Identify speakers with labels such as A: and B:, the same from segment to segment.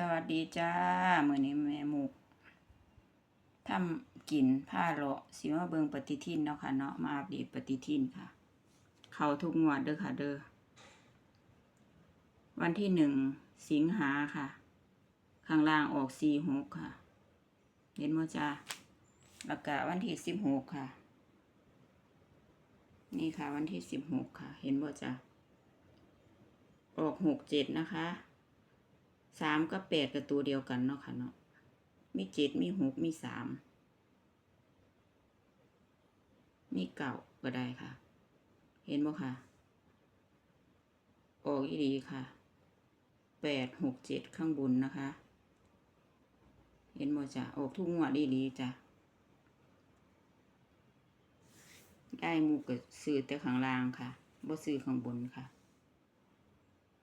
A: สวัสดีจ้ามือนี้แม่หมูกทำกินผ้าเลาะสิมาเบิงปฏิทินเนาะค่ะเนาะมาอัปเดตปฏิทินค่ะ เขาทุกงวดเด้อค่ะเด้อวันที่หนึ่งสิงหาค่ะ ข้างล่างออกสี่หกค่ะเห็นมั้จ้าแล้วก็วันที่สิบหกค่ะ นี่ค่ะ วันที่สิบหกค่ะ เห็นบ่จ้าออกหกเจ็ดนะคะ สามกับแปดกับตัวเดียวกันเนาะค่ะเนาะมีเจ็ดมีหกมีสามมีเก่าก็ได้ค่ะ เห็นบ่ค่ะ ออกอีดีค่ะแปดหกเจ็ดข้างบนนะคะ เห็นบ่จ้ะออกทุกงวดอีดีจ้ะได้หมูก็ซื้อแต่ข้างล่างค่ะบ่ซื้อข้างบนค่ะ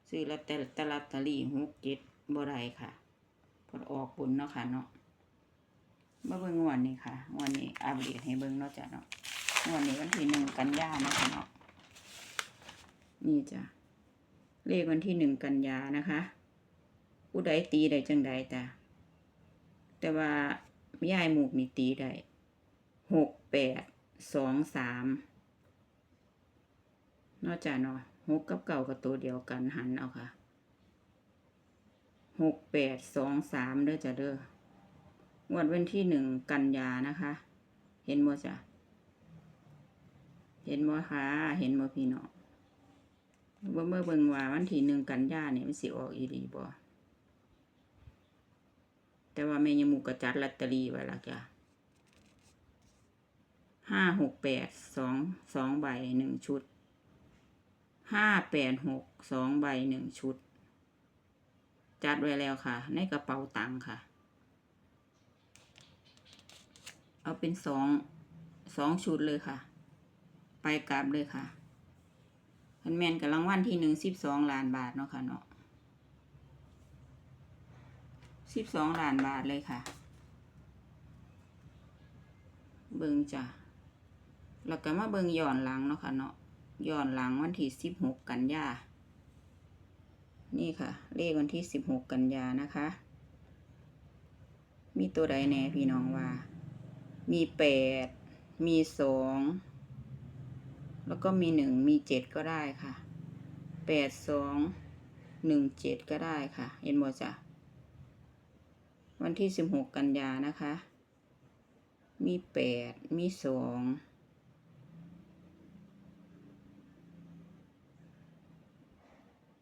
A: ซื้อลอตเตอรี่ตลอตเตอรี่หกเจ็ด บ่ได้ค่ะเพอออกบนเนาะค่ะเนาะมาเบิ่งงวดนี้ค่ะงวดนี้อัปเดตให้เบิ่งเนาะจ้ะเนาะงวดนี้วันที่หนึ่งกันยานะคะเนาะนี่จ้ะเลขวันที่หนึ่งกันยานะคะผู้ใดตีได้จังใดจ้ะแต่ว่ายายหมูกนี่ตีได้หกแปดสองสามนาะจ้ะเนาะหกกับเก่ากับตัวเดียวกันหันเอาค่ะ หกแปดสองสามเด้อจ้ะเด้องวดวันที่หนึ่งกันยานะคะ เห็นบ่จ้ะเห็นบ่คะเห็นบ่พี่น้องว่าเมื่อเบิ่งว่าวันที่หนึ่งกันยาเนี่ยมันสิออกอีหลีบ่แต่ว่าแม่ยมูกระจัดลอตเตอรี่ไว้และจ้ะห้าหกแปดสองสองใบหนึ่งชุดห้าแปดหกสองใบหนึ่งชุด จัดไว้แล้วค่ะ ในกระเป๋าตังค์ค่ะ เอาเป็นสองสองชุดเลยค่ะ ไปกลับเลยค่ะคันแมนกับรางวัลที่หนึ่งสิบสองล้านบาทเนาะค่ะเนาะสิบสองล้านบาทเลยค่ะ เบิงจ้ะแล้วก็มาเบิงย้อนหลังเนาะค่ะเนาะย้อนหลังวันที่สิบหกกันยา นี่ค่ะ เลขวันที่สิบหกกันยานะคะ มีตัวใดแน่พี่น้องว่า มีแปดมีสองแล้วก็มีหนึ่งมีเจ็ดก็ได้ค่ะแปดสองหนึ่งเจ็ดก็ได้ค่ะเห็นบ่จ้ะวันที่สิบหกกันยานะคะ มีแปดมีสอง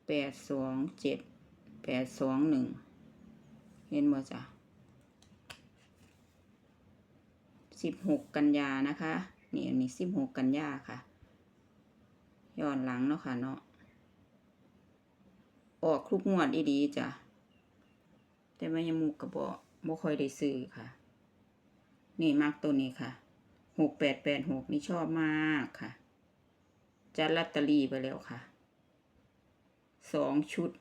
A: แปดสองเจ็ดแปดสองหนึ่งเห็นบ่จ้ะสิบหกกันยานะคะนี่อันนี้สิบหกกันยาค่ะย้อนหลังเนาะค่ะเนาะออกคลุกงวดอีดีจ้ะแต่ว่ายมูกกระบอกบ่ค่อยได้ซื้อค่ะ นี่มากตัวนี้ค่ะหกแปดแปดหกนี่ชอบมากค่ะ จัดลอตเตอรี่ไปแล้วค่ะ สองชุด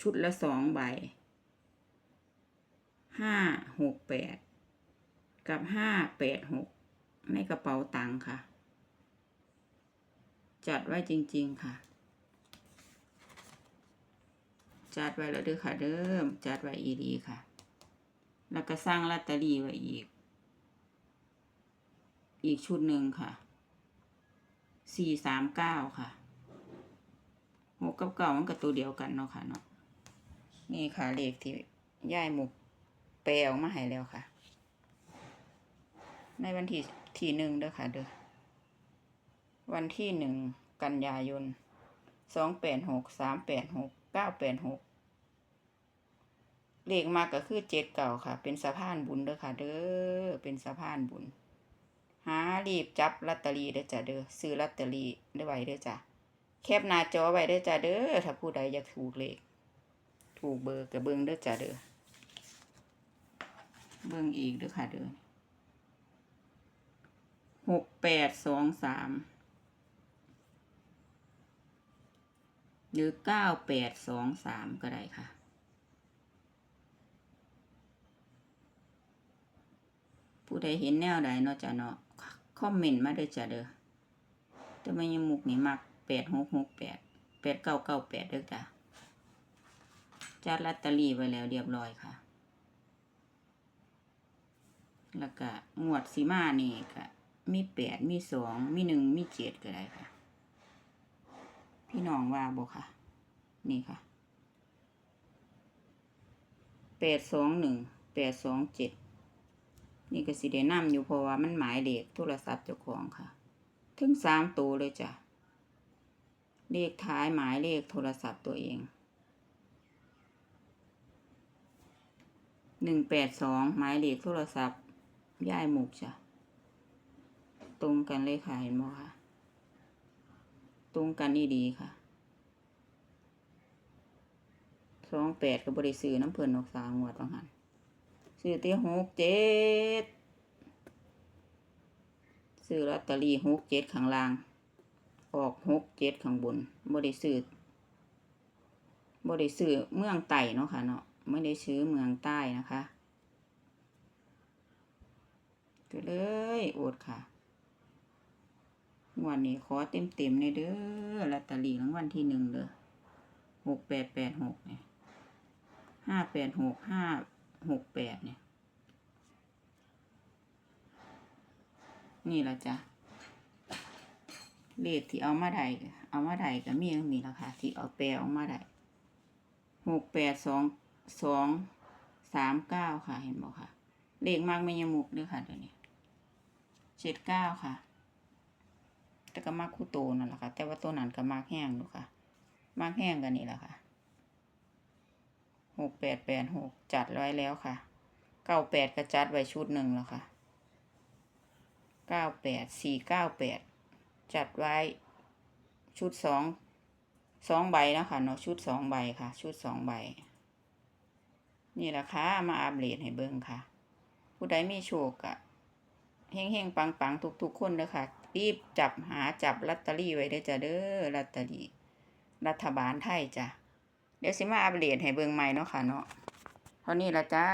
A: ชุดละสองใบห้าหกแปดกับห้าแปดหกในกระเป๋าตังค์ค่ะ จัดไว้จริง ๆค่ะ จัดไว้แล้วเด้อค่ะ เดิมจัดไว้อีดีค่ะ แล้วก็สร้างลอตเตอรี่ไว้อีก อีกชุดหนึ่งค่ะสี่สามเก้าค่ะ หกกับเก่ามันก็ตัวเดียวกันเนาะค่ะเนาะนี่ค่ะเลขที่ย่ายหมุกแปลออกมาให้แล้วค่ะ ในวันที่ที่หนึ่งเด้อค่ะ เด้อวันที่หนึ่งกันยายนสองแปดหกสามแปดหกเก้าแปดหกเลขมาก็คือเจ็ดเก่าค่ะ เป็นสะพานบุญเด้อค่ะ เด้อเป็นสะพานบุญ หารีบจับลอตเตอรี่เด้อจ้ะเด้อซื้อลอตเตอรี่ได้ไว้เด้อจ้ะ แคปหน้าจอไว้ด้จ้าเด้อถ้าผู้ใดอยากถูกเลขถูกเบอร์กับเบิ้งเด้อจ้าเด้อเบิ้งอีกเด้อค่ะเด้อหกแปดสองสามหรือเก้าแปดสองสามก็ได้ค่ะผู้ใดเห็นแนวใดเนาะจ้ะเนาะคอมเมนต์มาเด้อจ้าเด้อแต่ไม่ยังมุกนี่มัก แปดหกหกแปดแปดเก้าเก้าแปดเด้อจ้ะจัดลอตเตอรี่ไว้แล้วเรียบร้อยค่ะ แล้วก็งวดสีมานี่ก็มีแปดมีสองมีหนึ่งมีเจ็ดก็ได้ค่ะ พี่น้องว่าบ่ค่ะ นี่ค่ะแปดสองหนึ่งแปดสองเจ็ดนี่ก็สิได้นำอยู่เพราะว่ามันหมายเลขโทรศัพท์เจ้าของค่ะ ถึงสามตัวเลยจ้ะ เลขท้ายหมายเลขโทรศัพท์ตัวเอง หนึ่งแปดสองหมายเลขโทรศัพท์ย่ายหมุกจ้ะ ตรงกันเลยค่ะ เห็นไหมคะตรงกันนี่ดีค่ะ สองแปดกับบริซื้อน้ำเพลินนกสามงวดบางหันซื้อเตี้ยหกเจ็ดซื้อลอตเตอรี่หกเจ็ดข้างล่าง ออกหกเจ็ดข้างบนบริซื้อบริซื้อเมืองไต่เนาะค่ะเนาะไม่ได้ซื้อเมืองใต้นะคะก็เลยโอดค่ะวันนี้ขอเต็มเต็มๆเลยเด้อลอตเตอรี่รางวัลที่หนึ่งเด้อหกแปดแปดหกเนี่ยห้าแปดหกห้าหกแปดเนี่ย นี่ละจ้ะ เลขที่เอามาได้เอามาได้ก็มีอย่างนี้ละค่ะ ที่เอาแปลออกมาได้หกแปดสองสองสามเก้าค่ะ เห็นบอกค่ะ เลขมากไม่ยมุกด้วยค่ะเดี๋ยวนี้เจ็ดเก้าค่ะ แต่ก็มากคู่โตนั่นแหละค่ะ แต่ว่าตัวนั้นก็มากแห้งดูค่ะ มากแห้งกันนี่แหละค่ะหกแปดแปดหกจัดไว้แล้วค่ะเก้าแปดก็จัดไว้ชุดหนึ่งแล้วค่ะเก้าแปดสี่เก้าแปด จัดไว้ชุดสองสองใบนะคะเนาะชุดสองใบค่ะ ชุดสองใบ นี่แหละค่ะมาอัปเดตให้เบิ่งค่ะ ผู้ใดมีโชคอะเฮงเฮงปังปังๆทุกคนเลยค่ะ รีบจับหาจับลอตเตอรี่ไว้ได้จ้ะเด้อลอตเตอรี่ รัฐบาลไทยจ้ะเดี๋ยวสิมาอัปเดตให้เบิ่งใหม่เนาะค่ะเนาะเท่านี้ละจ้า